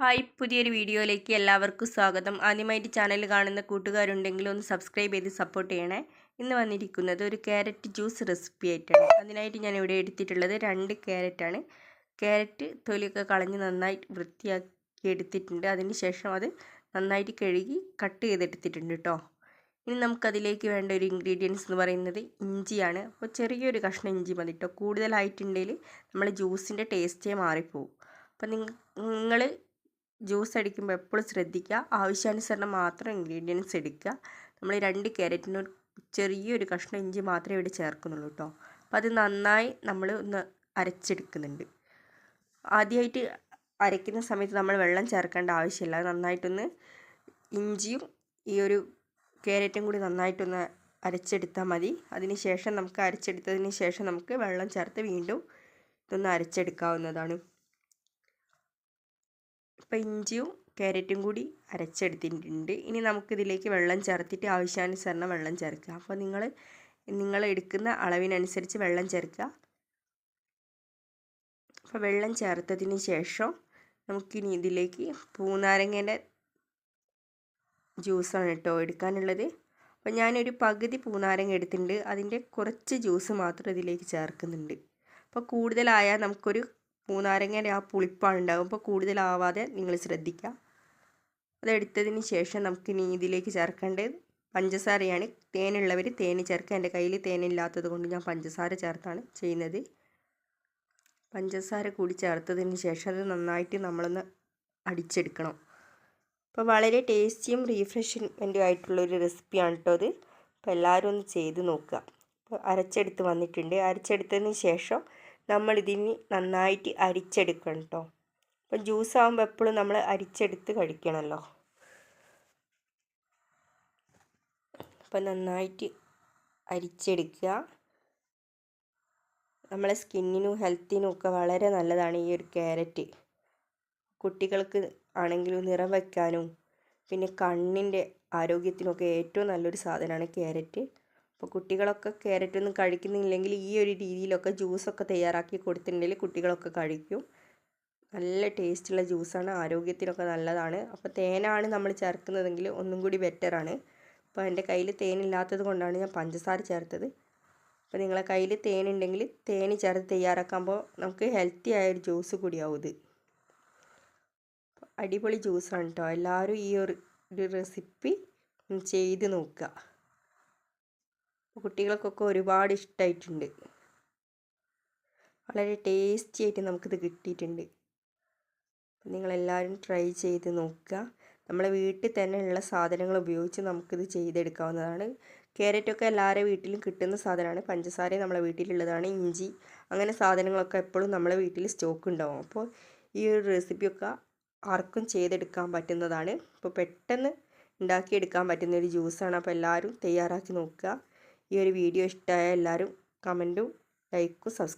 Hi പുതിയൊരു വീഡിയോയിലേക്ക് എല്ലാവർക്കും സ്വാഗതം. ആദ്യമായിട്ട് ചാനൽ കാണുന്ന കൂട്ടുകാരുണ്ടെങ്കിൽ ഒന്ന് സബ്സ്ക്രൈബ് ചെയ്ത് സപ്പോർട്ട് ചെയ്യണേ. ഇന്ന് വന്നിരിക്കുന്നത് ഒരു ക്യാരറ്റ് ജ്യൂസ് റെസിപ്പി ആയിട്ടാണ്. അതിനായിട്ട് ഞാൻ ഇവിടെ എടുത്തിട്ടുള്ളത് രണ്ട് ക്യാരറ്റാണ് ക്യാരറ്റ് തൊലിയൊക്കെ കളഞ്ഞ് നന്നായിട്ട് വൃത്തിയാക്കി എടുത്തിട്ടുണ്ട്. അതിന് ശേഷം അത് നന്നായിട്ട് കഴുകി കട്ട് ചെയ്തെടുത്തിട്ടുണ്ട് കേട്ടോ ഇനി നമുക്കതിലേക്ക് വേണ്ട ഒരു ഇൻഗ്രീഡിയൻസ് എന്ന് പറയുന്നത് ഇഞ്ചിയാണ്. അപ്പോൾ ചെറിയൊരു കഷ്ണം ഇഞ്ചി മതി കേട്ടോ കൂടുതലായിട്ടുണ്ടെങ്കിൽ നമ്മൾ ജ്യൂസിന്റെ ടേസ്റ്റേ മാറിപ്പോവും. അപ്പോൾ നിങ്ങൾ ജ്യൂസ് അടിക്കുമ്പോൾ എപ്പോഴും ശ്രദ്ധിക്കുക. ആവശ്യാനുസരണം മാത്രം ഇൻഗ്രീഡിയൻസ് എടുക്കുക. നമ്മൾ രണ്ട് ക്യാരറ്റിന് ചെറിയൊരു കഷ്ണം ഇഞ്ചി മാത്രമേ ഇവിടെ ചേർക്കുന്നുള്ളൂ കേട്ടോ. അപ്പോൾ അത് നന്നായി നമ്മൾ ഒന്ന് അരച്ചെടുക്കുന്നുണ്ട്. ആദ്യമായിട്ട് അരയ്ക്കുന്ന സമയത്ത് നമ്മൾ വെള്ളം ചേർക്കേണ്ട ആവശ്യമില്ല. നന്നായിട്ടൊന്ന് ഇഞ്ചിയും ഈ ഒരു ക്യാരറ്റും കൂടി നന്നായിട്ടൊന്ന് അരച്ചെടുത്താൽ മതി. അതിന് ശേഷം നമുക്ക് അരച്ചെടുത്തതിന് ശേഷം നമുക്ക് വെള്ളം ചേർത്ത് വീണ്ടും ഇതൊന്ന് അരച്ചെടുക്കാവുന്നതാണ്. ഇപ്പോൾ ഇഞ്ചിയും ക്യാരറ്റും കൂടി അരച്ചെടുത്തിട്ടുണ്ട്. ഇനി നമുക്കിതിലേക്ക് വെള്ളം ചേർത്തിട്ട് ആവശ്യാനുസരണം വെള്ളം ചേർക്കുക. അപ്പോൾ നിങ്ങൾ നിങ്ങൾ എടുക്കുന്ന അളവിനനുസരിച്ച് വെള്ളം ചേർക്കുക. അപ്പോൾ വെള്ളം ചേർത്തതിന് ശേഷം നമുക്കിനി ഇതിലേക്ക് പൂനാരങ്ങേന്റെ ജ്യൂസാണ് കേട്ടോ എടുക്കാനുള്ളത്. അപ്പോൾ ഞാനൊരു പകുതി പൂനാരങ്ങ എടുത്തിട്ടുണ്ട്. അതിന്റെ കുറച്ച് ജ്യൂസ് മാത്രം ഇതിലേക്ക് ചേർക്കുന്നുണ്ട്. അപ്പോൾ കൂടുതലായാൽ നമുക്കൊരു മൂന്നാരങ്ങയുടെ ആ പുളിപ്പാണ് ഉണ്ടാകും അപ്പോൾ കൂടുതലാവാതെ നിങ്ങൾ ശ്രദ്ധിക്കുക. അതെടുത്തതിന് ശേഷം നമുക്കിനി ഇതിലേക്ക് ചേർക്കേണ്ടത് പഞ്ചസാരയാണ്. തേനുള്ളവർ തേന് ചേർക്കുക. എന്റെ കയ്യിൽ തേനില്ലാത്തത് കൊണ്ട് ഞാൻ പഞ്ചസാര ചേർത്താണ് ചെയ്യുന്നത്. പഞ്ചസാര കൂടി ചേർത്തതിന് ശേഷം അത് നന്നായിട്ട് നമ്മളൊന്ന് അടിച്ചെടുക്കണം. അപ്പോൾ വളരെ ടേസ്റ്റിയും റീഫ്രഷ്മെന്റും ആയിട്ടുള്ളൊരു റെസിപ്പിയാണ് കേട്ടോ അത് അപ്പോൾ എല്ലാവരും ഒന്ന് ചെയ്ത് നോക്കുക. അപ്പോൾ അരച്ചെടുത്ത് വന്നിട്ടുണ്ട്. അരച്ചെടുത്തതിന് ശേഷം നമ്മളിതിന് നന്നായിട്ട് അരിച്ചെടുക്കണം കേട്ടോ അപ്പം ജ്യൂസ് ആകുമ്പോൾ എപ്പോഴും നമ്മൾ അരിച്ചെടുത്ത് കഴിക്കണമല്ലോ അപ്പം നന്നായിട്ട് അരിച്ചെടുക്കുക. നമ്മളെ സ്കിന്നിനും ഹെൽത്തിനും ഒക്കെ വളരെ നല്ലതാണ് ഈ ഒരു ക്യാരറ്റ്. കുട്ടികൾക്ക് ആണെങ്കിലും നിറം വയ്ക്കാനും പിന്നെ കണ്ണിന്റെ ആരോഗ്യത്തിനൊക്കെ ഏറ്റവും നല്ലൊരു സാധനമാണ് ക്യാരറ്റ്. അപ്പോൾ കുട്ടികളൊക്കെ ക്യാരറ്റ് ഒന്നും കഴിക്കുന്നില്ലെങ്കിൽ ഈ ഒരു രീതിയിലൊക്കെ ജ്യൂസൊക്കെ തയ്യാറാക്കി കൊടുത്തിട്ടുണ്ടെങ്കിൽ കുട്ടികളൊക്കെ കഴിക്കും. നല്ല ടേസ്റ്റുള്ള ജ്യൂസാണ്. ആരോഗ്യത്തിനൊക്കെ നല്ലതാണ്. അപ്പോൾ തേനാണ് നമ്മൾ ചേർക്കുന്നതെങ്കിൽ ഒന്നും കൂടി ബെറ്ററാണ് അപ്പോൾ എന്റെ കയ്യിൽ തേനില്ലാത്തത് കൊണ്ടാണ് ഞാൻ പഞ്ചസാര ചേർത്തത്. അപ്പോൾ നിങ്ങളെ കയ്യിൽ തേനുണ്ടെങ്കിൽ തേൻ ചേർത്ത് തയ്യാറാക്കുമ്പോൾ നമുക്ക് ഹെൽത്തി ആയൊരു ജ്യൂസ് കൂടിയാവും ഇത്. അടിപൊളി ജ്യൂസാണ് കേട്ടോ എല്ലാവരും ഈ ഒരു റെസിപ്പി ചെയ്ത് നോക്കുക. കുട്ടികൾക്കൊക്കെ ഒരുപാട് ഇഷ്ടമായിട്ടുണ്ട് വളരെ ടേസ്റ്റി ആയിട്ട് നമുക്കിത് കിട്ടിയിട്ടുണ്ട്. നിങ്ങളെല്ലാവരും ട്രൈ ചെയ്ത് നോക്കുക. നമ്മളെ വീട്ടിൽ തന്നെ ഉള്ള സാധനങ്ങൾ ഉപയോഗിച്ച് നമുക്കിത് ചെയ്തെടുക്കാവുന്നതാണ്. ക്യാരറ്റൊക്കെ എല്ലാവരുടെ വീട്ടിലും കിട്ടുന്ന സാധനമാണ്. പഞ്ചസാര നമ്മളെ വീട്ടിലുള്ളതാണ്. ഇഞ്ചി അങ്ങനെ സാധനങ്ങളൊക്കെ എപ്പോഴും നമ്മളെ വീട്ടിൽ സ്റ്റോക്ക് ഉണ്ടാവും. അപ്പോൾ ഈ ഒരു റെസിപ്പിയൊക്കെ ആർക്കും ചെയ്തെടുക്കാൻ പറ്റുന്നതാണ്. അപ്പോൾ പെട്ടെന്ന് ഉണ്ടാക്കിയെടുക്കാൻ പറ്റുന്ന ഒരു ജ്യൂസാണ്. അപ്പോൾ എല്ലാവരും തയ്യാറാക്കി നോക്കുക. ഈ ഒരു വീഡിയോ ഇഷ്ടമായ എല്ലാവരും കമന്റും ലൈക്കും സബ്സ്ക്രൈബ്